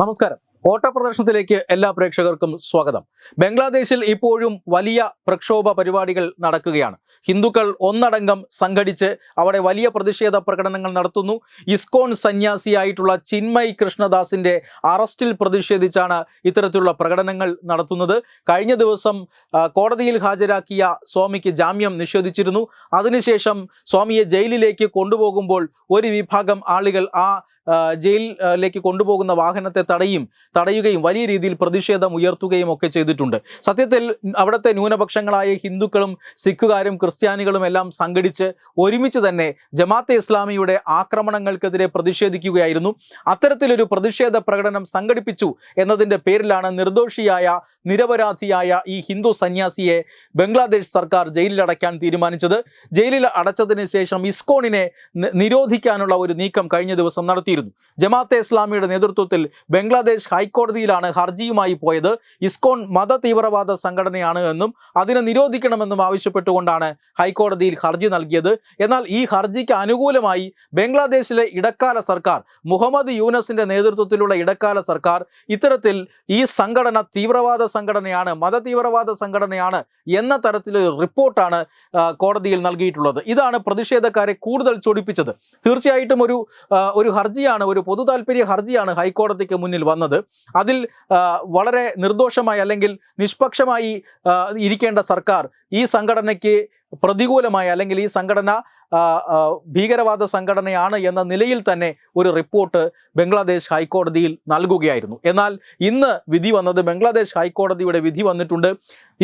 നമസ്കാരം. ഓട്ടപ്രദർശനത്തിലേക്ക് എല്ലാ പ്രേക്ഷകർക്കും സ്വാഗതം. ബംഗ്ലാദേശിൽ ഇപ്പോഴും വലിയ പ്രക്ഷോഭ പരിപാടികൾ നടക്കുകയാണ്. ഹിന്ദുക്കൾ ഒന്നടങ്കം സംഘടിച്ച് അവിടെ വലിയ പ്രതിഷേധ പ്രകടനങ്ങൾ നടത്തുന്നു. ഇസ്കോൺ സന്യാസിയായിട്ടുള്ള ചിന്മയ് കൃഷ്ണദാസിന്റെ അറസ്റ്റിൽ പ്രതിഷേധിച്ചാണ് ഇത്തരത്തിലുള്ള പ്രകടനങ്ങൾ നടത്തുന്നത്. കഴിഞ്ഞ ദിവസം കോടതിയിൽ ഹാജരാക്കിയ സ്വാമിക്ക് ജാമ്യം നിഷേധിച്ചിരുന്നു. അതിനുശേഷം സ്വാമിയെ ജയിലിലേക്ക് കൊണ്ടുപോകുമ്പോൾ ഒരു വിഭാഗം ആളുകൾ ആ, ജയിലിലേക്ക് കൊണ്ടുപോകുന്ന വാഹനത്തെ തടയും തടയുകയും വലിയ രീതിയിൽ പ്രതിഷേധം ഉയർത്തുകയും ഒക്കെ ചെയ്തിട്ടുണ്ട്. സത്യത്തിൽ അവിടുത്തെ ന്യൂനപക്ഷങ്ങളായ ഹിന്ദുക്കളും സിഖുകാരും ക്രിസ്ത്യാനികളും എല്ലാം സംഘടിച്ച് ഒരുമിച്ച് തന്നെ ജമാഅത്തെ ഇസ്ലാമിയുടെ ആക്രമണങ്ങൾക്കെതിരെ പ്രതിഷേധിക്കുകയായിരുന്നു. അത്തരത്തിലൊരു പ്രതിഷേധ പ്രകടനം സംഘടിപ്പിച്ചു എന്നതിന്റെ പേരിലാണ് നിർദോഷിയായ നിരപരാധിയായ ഈ ഹിന്ദു സന്യാസിയെ ബംഗ്ലാദേശ് സർക്കാർ ജയിലിൽ അടയ്ക്കാൻ തീരുമാനിച്ചത്. ജയിലിൽ അടച്ചതിന് ശേഷം ഇസ്കോണിനെ നിരോധിക്കാനുള്ള ഒരു നീക്കം കഴിഞ്ഞ ദിവസം നടത്തിയിരുന്നു. ജമാഅത്തെ ഇസ്ലാമിയുടെ നേതൃത്വത്തിൽ ബംഗ്ലാദേശ് ഹൈക്കോടതിയിലാണ് ഹർജിയുമായി പോയത്. ഇസ്കോൺ മത തീവ്രവാദ സംഘടനയാണ് എന്നും അതിനെ നിരോധിക്കണമെന്നും ആവശ്യപ്പെട്ടുകൊണ്ടാണ് ഹൈക്കോടതിയിൽ ഹർജി നൽകിയത്. എന്നാൽ ഈ ഹർജിക്ക് അനുകൂലമായി ബംഗ്ലാദേശിലെ ഇടക്കാല സർക്കാർ മുഹമ്മദ് യൂനസിന്റെ നേതൃത്വത്തിലുള്ള ഇടക്കാല സർക്കാർ ഇത്തരത്തിൽ ഈ സംഘടന തീവ്രവാദ സംഘടനയാണ് മതതീവ്രവാദ സംഘടനയാണ് എന്ന തരത്തിൽ റിപ്പോർട്ടാണ് കോടതിയിൽ നൽകിയിട്ടുള്ളത്. ഇതാണ് പ്രതിഷേധക്കാരെ കൂടുതൽ ചൊടിപ്പിച്ചത്. തീർച്ചയായിട്ടും ഒരു ഒരു ഹർജിയാണ് ഒരു പൊതു താല്പര്യ ഹർജിയാണ് ഹൈക്കോടതിക്ക് മുന്നിൽ വന്നത്. അതിൽ വളരെ നിർദോഷമായി അല്ലെങ്കിൽ നിഷ്പക്ഷമായി ഇരിക്കേണ്ട സർക്കാർ ഈ സംഘടനയ്ക്ക് പ്രതികൂലമായി അല്ലെങ്കിൽ ഈ സംഘടന ഭീകരവാദ സംഘടനയാണ് എന്ന നിലയിൽ തന്നെ ഒരു റിപ്പോർട്ട് ബംഗ്ലാദേശ് ഹൈക്കോടതിയിൽ നൽകുകയായിരുന്നു. എന്നാൽ ഇന്ന് വിധി വന്നത് ബംഗ്ലാദേശ് ഹൈക്കോടതിയുടെ വിധി വന്നിട്ടുണ്ട്.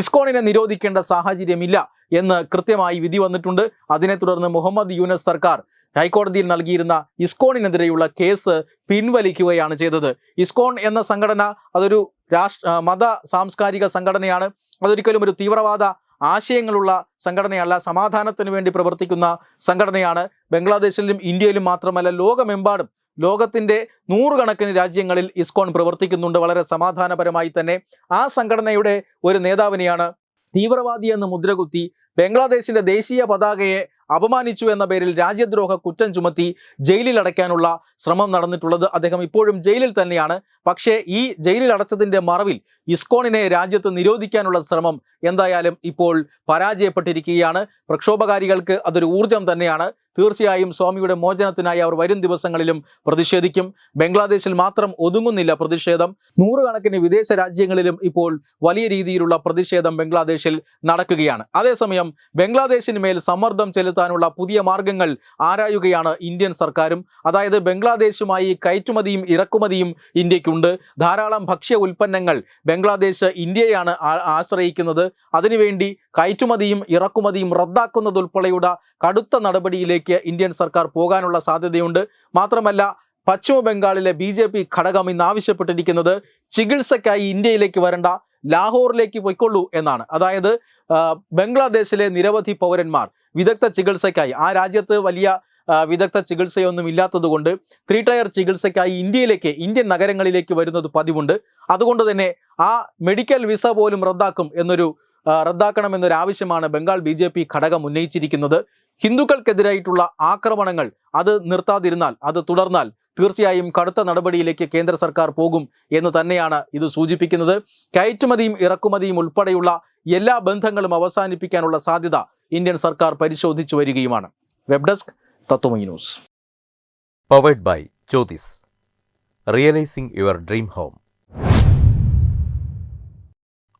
ഇസ്കോണിനെ നിരോധിക്കേണ്ട സാഹചര്യമില്ല എന്ന് കൃത്യമായി വിധി വന്നിട്ടുണ്ട്. അതിനെ തുടർന്ന് മുഹമ്മദ് യൂനസ് സർക്കാർ ഹൈക്കോടതിയിൽ നൽകിയിരുന്ന ഇസ്കോണിനെതിരെയുള്ള കേസ് പിൻവലിക്കുകയാണ് ചെയ്തത്. ഇസ്കോൺ എന്ന സംഘടന അതൊരു രാഷ്ട്ര മത സാംസ്കാരിക സംഘടനയാണ്. അതൊരിക്കലും ഒരു തീവ്രവാദ ആശയങ്ങളുള്ള സംഘടനയല്ല സമാധാനത്തിന് വേണ്ടി പ്രവർത്തിക്കുന്ന സംഘടനയാണ്. ബംഗ്ലാദേശിലും ഇന്ത്യയിലും മാത്രമല്ല ലോകമെമ്പാടും ലോകത്തിന്റെ നൂറുകണക്കിന് രാജ്യങ്ങളിൽ ഇസ്കോൺ പ്രവർത്തിക്കുന്നുണ്ട്. വളരെ സമാധാനപരമായി തന്നെ ആ സംഘടനയുടെ ഒരു നേതാവിനെയാണ് തീവ്രവാദി എന്ന് മുദ്രകുത്തി ബംഗ്ലാദേശിന്റെ ദേശീയ പതാകയെ അപമാനിച്ചു എന്ന പേരിൽ രാജ്യദ്രോഹ കുറ്റം ചുമത്തി ജയിലിൽ അടയ്ക്കാനുള്ള ശ്രമം നടന്നിട്ടുള്ളത് അദ്ദേഹം ഇപ്പോഴും ജയിലിൽ തന്നെയാണ്. പക്ഷേ ഈ ജയിലിൽ അടച്ചതിന്റെ മറവിൽ ഇസ്കോണിനെ രാജ്യത്ത് നിരോധിക്കാനുള്ള ശ്രമം എന്തായാലും ഇപ്പോൾ പരാജയപ്പെട്ടിരിക്കുകയാണ്. പ്രക്ഷോഭകാരികൾക്ക് അതൊരു ഊർജം തന്നെയാണ്. തീർച്ചയായും സ്വാമിയുടെ മോചനത്തിനായി അവർ വരും ദിവസങ്ങളിലും പ്രതിഷേധിക്കും. ബംഗ്ലാദേശിൽ മാത്രം ഒതുങ്ങുന്നില്ല പ്രതിഷേധം. നൂറുകണക്കിന് വിദേശ രാജ്യങ്ങളിലും ഇപ്പോൾ വലിയ രീതിയിലുള്ള പ്രതിഷേധം ബംഗ്ലാദേശിൽ നടക്കുകയാണ്. അതേസമയം ബംഗ്ലാദേശിന് മേൽ സമ്മർദ്ദം ചെലുത്താനുള്ള പുതിയ മാർഗങ്ങൾ ആരായുകയാണ് ഇന്ത്യൻ സർക്കാരും. അതായത് ബംഗ്ലാദേശുമായി കയറ്റുമതിയും ഇറക്കുമതിയും ഇന്ത്യക്കുണ്ട്. ധാരാളം ഭക്ഷ്യ ഉൽപ്പന്നങ്ങൾ ബംഗ്ലാദേശ് ഇന്ത്യയാണ് ആശ്രയിക്കുന്നത്. അതിനുവേണ്ടി കയറ്റുമതിയും ഇറക്കുമതിയും റദ്ദാക്കുന്നതുൾപ്പെടെയുള്ള കടുത്ത നടപടിയിലേക്ക് ഇന്ത്യൻ സർക്കാർ പോകാനുള്ള സാധ്യതയുണ്ട്. മാത്രമല്ല പശ്ചിമ ബംഗാളിലെ ബി ജെ പി ഘടകം ഇന്ന് ആവശ്യപ്പെട്ടിരിക്കുന്നത് ചികിത്സയ്ക്കായി ഇന്ത്യയിലേക്ക് വരണ്ട ലാഹോറിലേക്ക് പോയിക്കൊള്ളൂ എന്നാണ്. അതായത് ബംഗ്ലാദേശിലെ നിരവധി പൗരന്മാർ വിദഗ്ധ ചികിത്സയ്ക്കായി ആ രാജ്യത്ത് വലിയ വിദഗ്ധ ചികിത്സയൊന്നും ഇല്ലാത്തതുകൊണ്ട് ത്രീ ടയർ ചികിത്സയ്ക്കായി ഇന്ത്യയിലേക്ക് ഇന്ത്യൻ നഗരങ്ങളിലേക്ക് വരുന്നത് പതിവുണ്ട്. അതുകൊണ്ട് തന്നെ ആ മെഡിക്കൽ വിസ പോലും റദ്ദാക്കും എന്നൊരു റദ്ദാക്കണമെന്നൊരു ആവശ്യമാണ് ബംഗാൾ ബി ജെ പി ഘടകം ഉന്നയിച്ചിരിക്കുന്നത്. ഹിന്ദുക്കൾക്കെതിരായിട്ടുള്ള ആക്രമണങ്ങൾ അത് നിർത്താതിരുന്നാൽ അത് തുടർന്നാൽ തീർച്ചയായും കടുത്ത നടപടിയിലേക്ക് കേന്ദ്ര സർക്കാർ പോകും എന്ന് തന്നെയാണ് ഇത് സൂചിപ്പിക്കുന്നത്. കയറ്റുമതിയും ഇറക്കുമതിയും ഉൾപ്പെടെയുള്ള എല്ലാ ബന്ധങ്ങളും അവസാനിപ്പിക്കാനുള്ള സാധ്യത ഇന്ത്യൻ സർക്കാർ പരിശോധിച്ചു വരികയുമാണ്. Web desk Tatwamayi news. Powered by Jyothis realising your dream home.